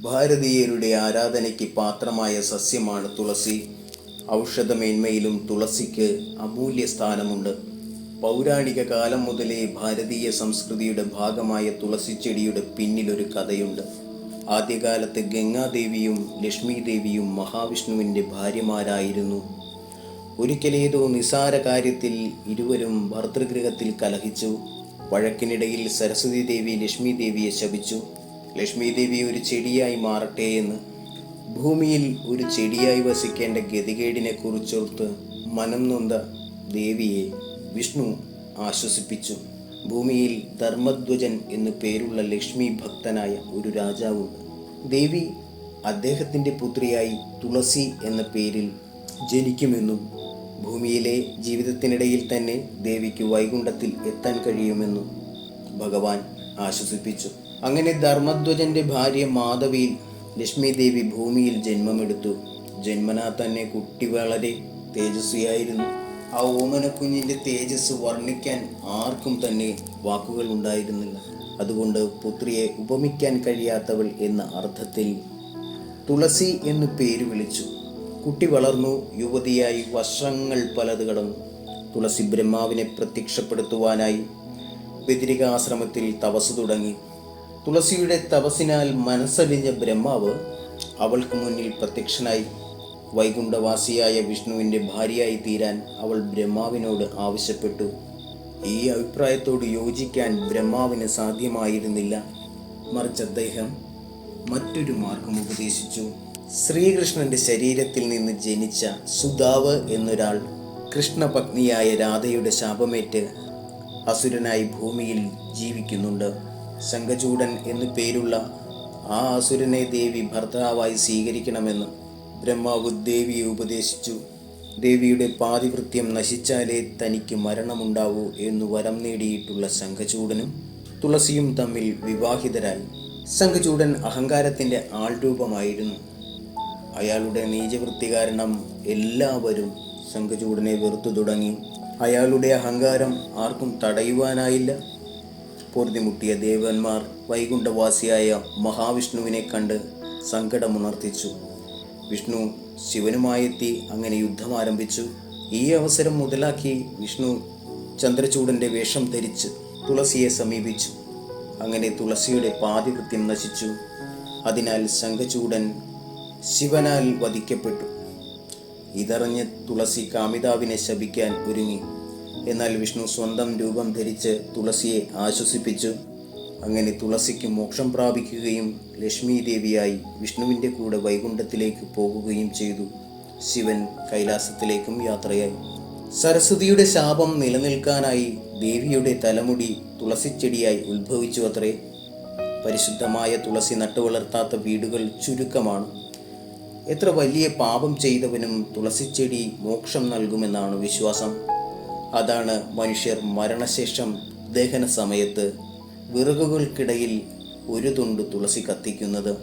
ഭാരതീയരുടെ ആരാധനയ്ക്ക് പാത്രമായ സസ്യമാണ് തുളസി. ഔഷധമേന്മയിലും തുളസിക്ക് അമൂല്യ സ്ഥാനമുണ്ട്. പൗരാണിക കാലം മുതലേ ഭാരതീയ സംസ്കൃതിയുടെ ഭാഗമായ തുളസി ചെടിയുടെ പിന്നിലൊരു കഥയുണ്ട്. ആദ്യകാലത്ത് ഗംഗാദേവിയും ലക്ഷ്മി ദേവിയും മഹാവിഷ്ണുവിന്റെ ഭാര്യമാരായിരുന്നു. ഒരിക്കലേതോ നിസാര കാര്യത്തിൽ ഇരുവരും ഭർതൃഗൃഹത്തിൽ കലഹിച്ചു. വഴക്കിനിടയിൽ സരസ്വതി ദേവി ലക്ഷ്മി ദേവിയെ ശപിച്ചു. ലക്ഷ്മി ദേവി ഒരു ചെടിയായി മാറട്ടെ എന്ന്. ഭൂമിയിൽ ഒരു ചെടിയായി വസിക്കേണ്ട ഗതികേടിനെ കുറിച്ചോർത്ത് മനം നൊന്ത ദേവിയെ വിഷ്ണു ആശ്വസിപ്പിച്ചു. ഭൂമിയിൽ ധർമ്മധ്വജൻ എന്നു പേരുള്ള ലക്ഷ്മി ഭക്തനായ ഒരു രാജാവുണ്ട് ദേവി അദ്ദേഹത്തിന്റെ പുത്രിയായി തുളസി എന്ന പേരിൽ ജനിക്കുമെന്നും ഭൂമിയിലെ ജീവിതത്തിനിടയിൽ തന്നെ ദേവിക്ക് വൈകുണ്ഠത്തിൽ എത്താൻ കഴിയുമെന്നും ഭഗവാൻ ആശ്വസിപ്പിച്ചു. അങ്ങനെ ധർമ്മധ്വജന്റെ ഭാര്യ മാധവിയിൽ ലക്ഷ്മി ദേവി ഭൂമിയിൽ ജന്മമെടുത്തു. ജന്മനാ തന്നെ കുട്ടി വളരെ തേജസ്വിയായിരുന്നു. ആ ഓമനക്കുഞ്ഞിന്റെ തേജസ് വർണിക്കാൻ ആർക്കും തന്നെ വാക്കുകൾ ഉണ്ടായിരുന്നില്ല. അതുകൊണ്ട് പുത്രിയെ ഉപമിക്കാൻ കഴിയാത്തവൾ എന്ന അർത്ഥത്തിൽ തുളസി എന്ന് പേര് വിളിച്ചു. കുട്ടി വളർന്നു യുവതിയായി വർഷങ്ങൾ പലത് കടന്നു. തുളസി ബ്രഹ്മാവിനെ പ്രത്യക്ഷപ്പെടുത്തുവാനായി ബദിരികാശ്രമത്തിൽ തപസ് തുടങ്ങി. തുളസിയുടെ തപസ്സിനാൽ മനസ്സലിഞ്ഞ ബ്രഹ്മാവ് അവൾക്ക് മുന്നിൽ പ്രത്യക്ഷനായി. വൈകുണ്ഠവാസിയായ വിഷ്ണുവിന്റെ ഭാര്യയായി തീരാൻ അവൾ ബ്രഹ്മാവിനോട് ആവശ്യപ്പെട്ടു. ഈ അഭിപ്രായത്തോട് യോജിക്കാൻ ബ്രഹ്മാവിന് സാധ്യമായിരുന്നില്ല. മറിച്ച് അദ്ദേഹം മറ്റൊരു മാർഗം ഉപദേശിച്ചു. ശ്രീകൃഷ്ണന്റെ ശരീരത്തിൽ നിന്ന് ജനിച്ച സുധാവ് എന്നൊരാൾ കൃഷ്ണപത്നിയായ രാധയുടെ ശാപമേറ്റ് അസുരനായി ഭൂമിയിൽ ജീവിക്കുന്നുണ്ട്. ശംഖചൂടൻ എന്നു പേരുള്ള ആ അസുരനെ ദേവി ഭർത്താവായി സ്വീകരിക്കണമെന്ന് ബ്രഹ്മാവ് ദേവിയെ ഉപദേശിച്ചു. ദേവിയുടെ പാതിവൃത്യം നശിച്ചാലേ തനിക്ക് മരണമുണ്ടാവൂ എന്നു വരം നേടിയിട്ടുള്ള ശംഖചൂടനും തുളസിയും തമ്മിൽ വിവാഹിതരായി. ശംഖചൂടൻ അഹങ്കാരത്തിന്റെ ആൾരൂപമായിരുന്നു. അയാളുടെ നീചവൃത്തി കാരണം എല്ലാവരും ശംഖചൂടനെ വെറുത്തു തുടങ്ങി. അയാളുടെ അഹങ്കാരം ആർക്കും തടയുവാനായില്ല. പൊറുതിമുട്ടിയ ദേവന്മാർ വൈകുണ്ഠവാസിയായ മഹാവിഷ്ണുവിനെ കണ്ട് സങ്കടമുണർത്തിച്ചു. വിഷ്ണു ശിവനുമായെത്തി അങ്ങനെ യുദ്ധം ആരംഭിച്ചു. ഈ അവസരം മുതലാക്കി വിഷ്ണു ചന്ദ്രചൂടന്റെ വേഷം ധരിച്ച് തുളസിയെ സമീപിച്ചു. അങ്ങനെ തുളസിയുടെ പാതിവൃത്യം നശിച്ചു. അതിനാൽ ശംഖചൂടൻ ശിവനാൽ വധിക്കപ്പെട്ടു. ഇതറിഞ്ഞ് തുളസി കാമിതാവിനെ ശപിക്കാൻ ഒരുങ്ങി. എന്നാൽ വിഷ്ണു സ്വന്തം രൂപം ധരിച്ച് തുളസിയെ ആശ്വസിപ്പിച്ചു. അങ്ങനെ തുളസിക്ക് മോക്ഷം പ്രാപിക്കുകയും ലക്ഷ്മി ദേവിയായി വിഷ്ണുവിന്റെ കൂടെ വൈകുണ്ഠത്തിലേക്ക് പോകുകയും ചെയ്തു. ശിവൻ കൈലാസത്തിലേക്കും യാത്രയായി. സരസ്വതിയുടെ ശാപം നിലനിൽക്കാനായി ദേവിയുടെ തലമുടി തുളസിച്ചെടിയായി ഉത്ഭവിച്ചു അത്രേ. പരിശുദ്ധമായ തുളസി നട്ടുവളർത്താത്ത വീടുകൾ ചുരുക്കമാണ്. എത്ര വലിയ പാപം ചെയ്തവനും തുളസിച്ചെടി മോക്ഷം നൽകുമെന്നാണ് വിശ്വാസം. അതാണ് മനുഷ്യർ മരണശേഷം ദഹന സമയത്ത് വിറകുകൾക്കിടയിൽ ഒരു തുണ്ട് തുളസി കത്തിക്കുന്നത്.